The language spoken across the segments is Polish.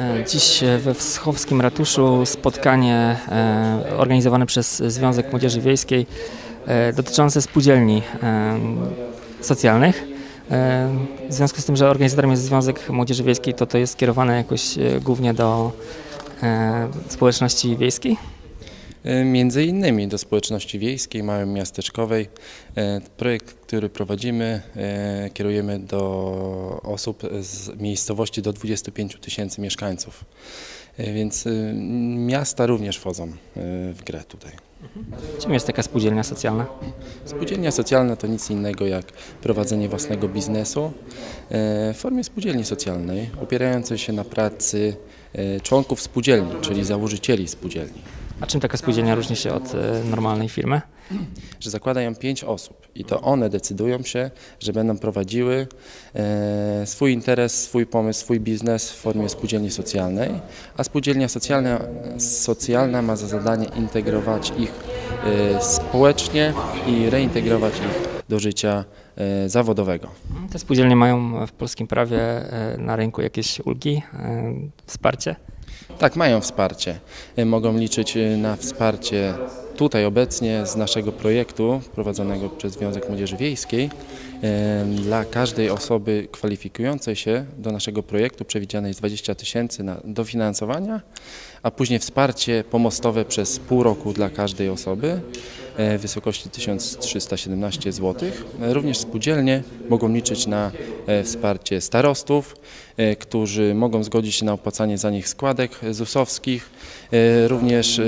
E, Dziś we Wschowskim Ratuszu spotkanie e, organizowane przez Związek Młodzieży Wiejskiej e, dotyczące spółdzielni e, socjalnych. E, W związku z tym, że organizatorem jest Związek Młodzieży Wiejskiej, to to jest skierowane jakoś e, głównie do e, społeczności wiejskiej. E, Między innymi do społeczności wiejskiej, małej miasteczkowej. E, Projekt, który prowadzimy, e, kierujemy do osób z miejscowości do 25 tysięcy mieszkańców. Więc miasta również wchodzą w grę tutaj. Czym jest taka spółdzielnia socjalna? Spółdzielnia socjalna to nic innego jak prowadzenie własnego biznesu w formie spółdzielni socjalnej, opierającej się na pracy członków spółdzielni, czyli założycieli spółdzielni. A czym taka spółdzielnia różni się od e, normalnej firmy? że zakładają pięć osób i to one decydują się, że będą prowadziły e, swój interes, swój pomysł, swój biznes w formie spółdzielni socjalnej, a spółdzielnia socjalna, socjalna ma za zadanie integrować ich e, społecznie i reintegrować ich do życia zawodowego. Te spółdzielnie mają w polskim prawie na rynku jakieś ulgi, wsparcie? Tak, mają wsparcie. E, Mogą liczyć e, na wsparcie tutaj obecnie z naszego projektu prowadzonego przez Związek Młodzieży Wiejskiej. E, Dla każdej osoby kwalifikującej się do naszego projektu przewidziane jest 20 tysięcy na dofinansowania, a później wsparcie pomostowe przez pół roku dla każdej osoby w wysokości 1317 zł. E, Również spółdzielnie mogą liczyć na e, wsparcie starostów, e, którzy mogą zgodzić się na opłacanie za nich składek ZUS-owskich. E, Również e,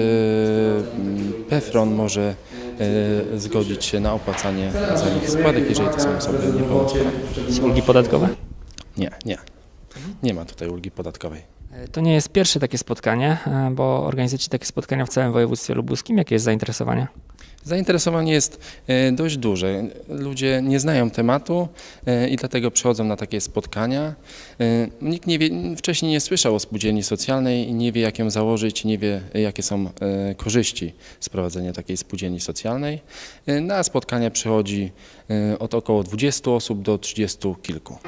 PEFRON może e, zgodzić się na opłacanie za nich składek, jeżeli to są osoby niepełnosprawne. Ulgi podatkowe? Nie, nie. Nie ma tutaj ulgi podatkowej. E, To nie jest pierwsze takie spotkanie, e, bo organizujecie takie spotkania w całym województwie lubuskim. Jakie jest zainteresowanie? Zainteresowanie jest e, dość duże. Ludzie nie znają tematu e, i dlatego przychodzą na takie spotkania. E, Nikt nie wie, wcześniej nie słyszał o spółdzielni socjalnej nie wie, jak ją założyć, nie wie, jakie są korzyści z prowadzenia takiej spółdzielni socjalnej. Na spotkania przychodzi od około 20 osób do 30 kilku.